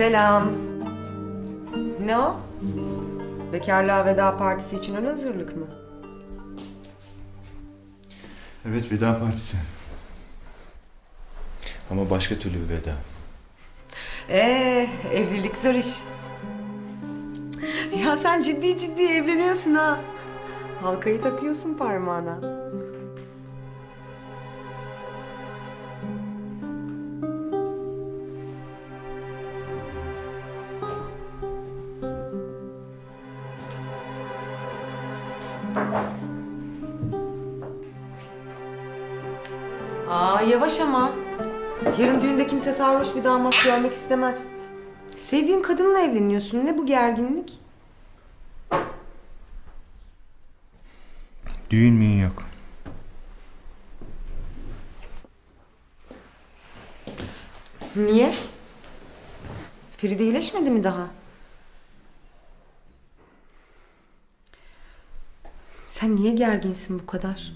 Selam. Ne o? Bekarlığa veda partisi için ön hazırlık mı? Evet veda partisi. Ama başka türlü bir veda. Ee, evlilik zor iş. Ya sen ciddi ciddi evleniyorsun ha. Halkayı takıyorsun parmağına. Aa yavaş ama. Yarın düğünde kimse sarhoş bir damat görmek istemez. Sevdiğin kadınla evleniyorsun. Ne bu gerginlik? Düğün müğün yok. Niye? Feride iyileşmedi mi daha? Sen niye gerginsin bu kadar?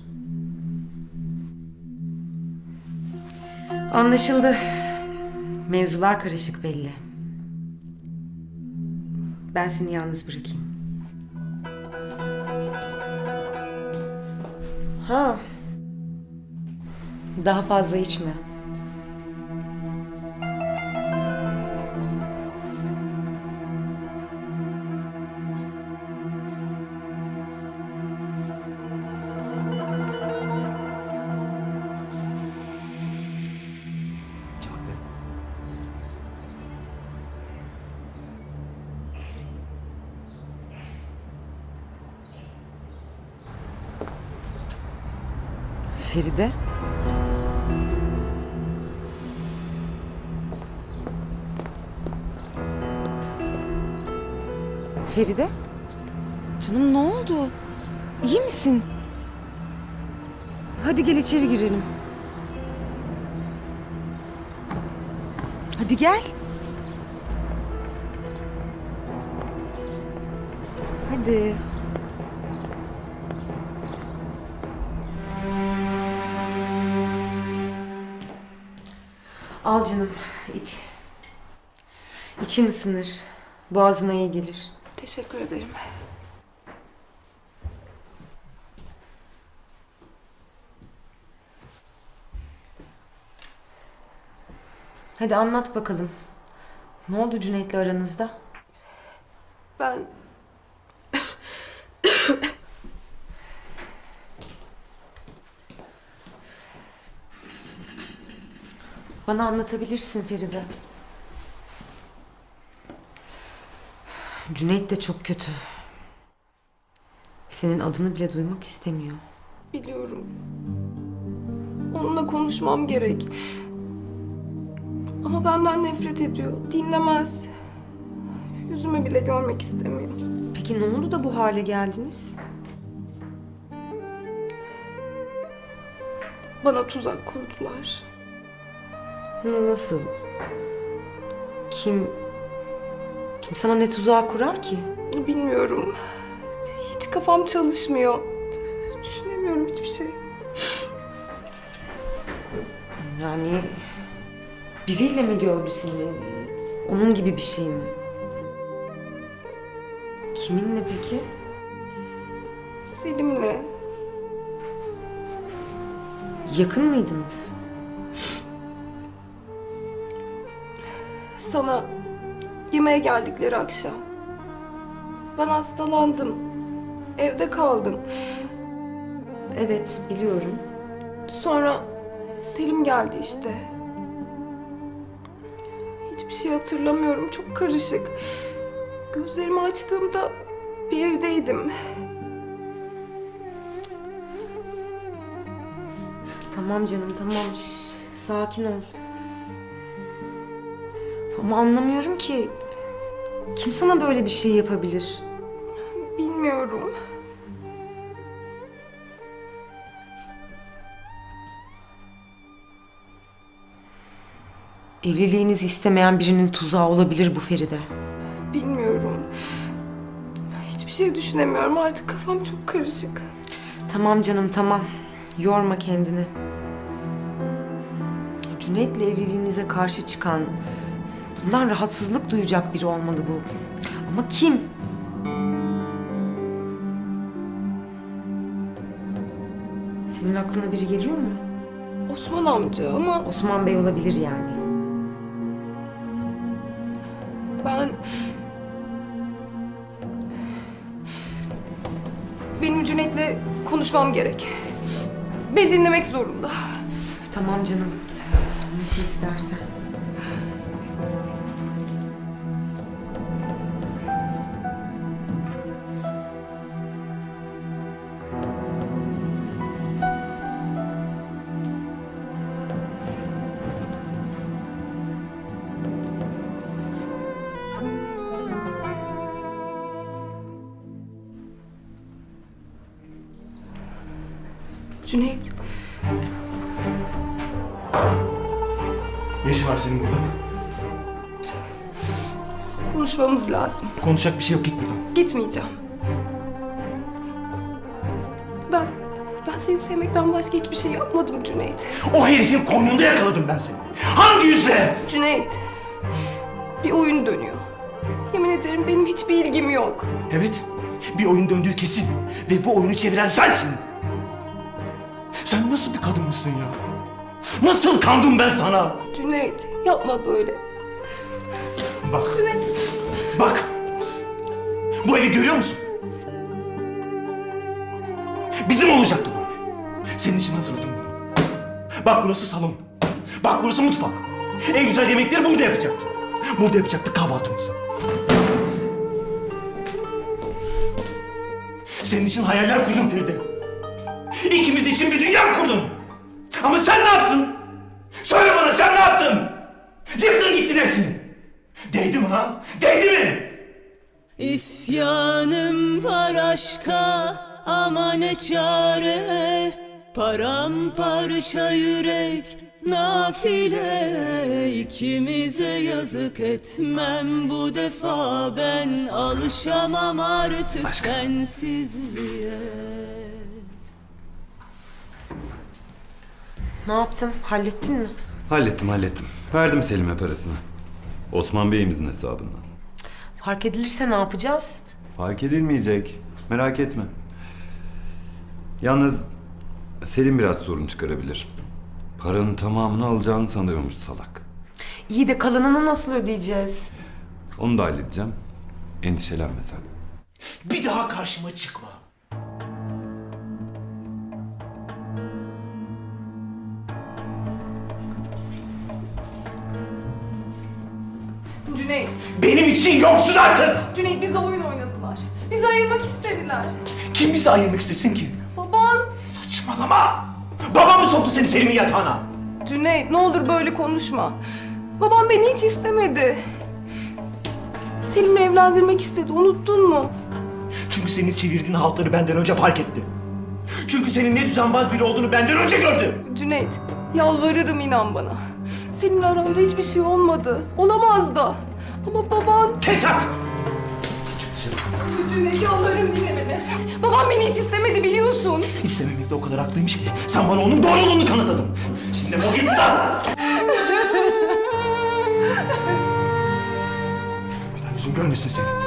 Anlaşıldı. Mevzular karışık belli. Ben seni yalnız bırakayım. Ha. Daha fazla içme. Feride? Feride? Canım ne oldu? İyi misin? Hadi gel içeri girelim. Hadi gel. Hadi. Al canım, iç. İçin ısınır. Boğazına iyi gelir. Teşekkür ederim. Hadi anlat bakalım. Ne oldu Cüneyt'le aranızda? Ben Bana anlatabilirsin Feride. Cüneyt de çok kötü. Senin adını bile duymak istemiyor. biliyorum. Onunla konuşmam gerek. Ama benden nefret ediyor. Dinlemez. Yüzümü bile görmek istemiyor. Peki ne oldu da bu hale geldiniz? Bana tuzak kurdular. Nasıl? Kim... Kim sana ne tuzağı kurar ki? Bilmiyorum. Hiç kafam çalışmıyor. Düşünemiyorum hiçbir şey. Yani... Biriyle mi gördü seni? Onun gibi bir şey mi? Kiminle peki? Selim'le Yakın mıydınız? Sana yemeğe geldikleri akşam. Ben hastalandım. Evde kaldım. Evet, biliyorum. Sonra Selim geldi işte. Hiçbir şey hatırlamıyorum. Çok karışık. Gözlerimi açtığımda bir evdeydim. Tamam canım, tamam. Şş, sakin ol. Ama anlamıyorum ki... Kim sana böyle bir şey yapabilir? Bilmiyorum. Evliliğinizi istemeyen birinin tuzağı olabilir bu Feride. Bilmiyorum. Hiçbir şey düşünemiyorum. Artık kafam çok karışık. Tamam canım, tamam. Yorma kendini. Cüneyt'le evliliğinize karşı çıkan, Bundan rahatsızlık duyacak biri olmalı bu. Ama kim? Senin aklına biri geliyor mu? Osman amca ama Osman Bey olabilir yani. ben... Benim Cüneyt'le konuşmam gerek. Beni dinlemek zorunda. Tamam canım. Nasıl istersen. Cüneyt, Ne işin var senin burada? konuşmamız lazım. Konuşacak bir şey yok git buradan. Gitmeyeceğim. Ben, ben seni sevmekten başka hiçbir şey yapmadım Cüneyt. O herifin koynunda yakaladım ben seni. Hangi yüzle? Cüneyt, bir oyun dönüyor. Yemin ederim benim hiçbir ilgim yok. Evet bir oyun döndüğü kesin. Ve bu oyunu çeviren sensin. Sen nasıl bir kadın mısın ya? Nasıl kandım ben sana? Cüneyt, yapma böyle. Bak. Bak. Bu evi görüyor musun? Bizim olacaktı bu ev. Senin için hazırladım bunu. Bak burası salon. Bak burası mutfak. En güzel yemekleri burada yapacaktı. Burada yapacaktık kahvaltımızı. Senin için hayaller kurdum Feride. İkimiz için bir dünya kurdum. Ama sen ne yaptın? Söyle bana sen ne yaptın? Yıktın gittin hepsini. Değdi mi ha? Değdi mi? İsyanım var aşka ama ne çare Paramparça yürek nafile ikimize yazık etmem bu defa ben alışamam artık sensizliğe Ne yaptın? Hallettin mi? Hallettim hallettim. Verdim Selim'e parasını. Osman Bey'imizin hesabından. Fark edilirse ne yapacağız? Fark edilmeyecek. Merak etme. Yalnız Selim biraz sorun çıkarabilir. Paranın tamamını alacağını sanıyormuş salak. İyi de kalanını nasıl ödeyeceğiz? Onu da halledeceğim. Endişelenme sen. Bir daha karşıma çıkma. Cüneyt, Benim için yoksun artık. Cüneyt bize oyun oynadılar. Bizi ayırmak istediler. Kim bizi ayırmak istesin ki? Baban. Saçmalama. Babam mı soktu seni Selim'in yatağına? Cüneyt ne olur böyle konuşma. Babam beni hiç istemedi. Selim'le evlendirmek istedi, unuttun mu? Çünkü senin çevirdiğin haltları benden önce fark etti. Çünkü senin ne düzenbaz biri olduğunu benden önce gördü. Cüneyt, yalvarırım inan bana. Seninle aramda hiçbir şey olmadı. Olamaz da. Ama baban... Kes artık. Cüneyt yalvarırım dinle beni. Babam beni hiç istemedi biliyorsun. İstememekte o kadar haklıymış ki sen bana onun doğruluğunu kanıtladın. Şimdi o git buradan. Bir daha yüzüm görmesin seni.